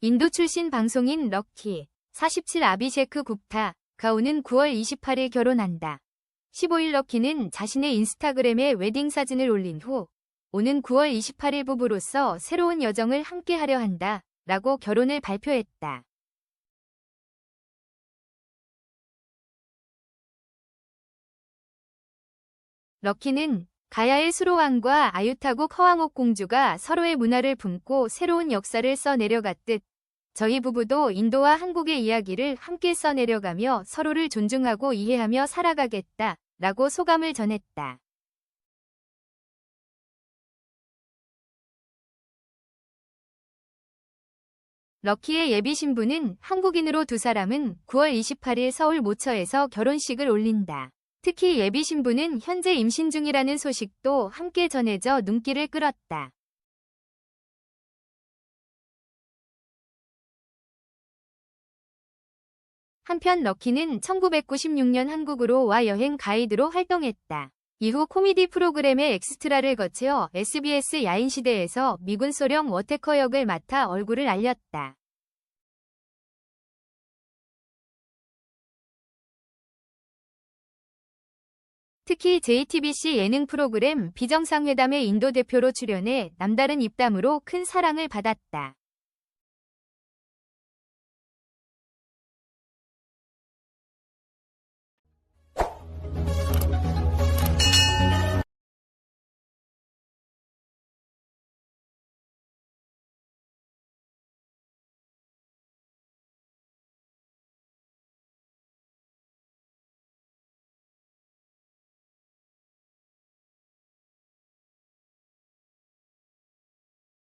인도 출신 방송인 럭키 47 아비셰크 굽타 가 오는 9월 28일 결혼한다. 15일 럭키는 자신의 인스타그램에 웨딩 사진을 올린 후 오는 9월 28일 부부로서 새로운 여정을 함께 하려 한다 라고 결혼을 발표했다. 럭키는 가야의 수로왕과 아유타국 허왕옥 공주가 서로의 문화를 품고 새로운 역사를 써내려갔듯 저희 부부도 인도와 한국의 이야기를 함께 써내려가며 서로를 존중하고 이해하며 살아가겠다 라고 소감을 전했다. 럭키의 예비 신부는 한국인으로 두 사람은 9월 28일 서울 모처에서 결혼식을 올린다. 특히 예비 신부는 현재 임신 중이라는 소식도 함께 전해져 눈길을 끌었다. 한편 럭키는 1996년 한국으로 와 여행 가이드로 활동했다. 이후 코미디 프로그램의 엑스트라를 거쳐 SBS 야인시대에서 미군 소령 워테커 역을 맡아 얼굴을 알렸다. 특히 JTBC 예능 프로그램 비정상회담의 인도 대표로 출연해 남다른 입담으로 큰 사랑을 받았다.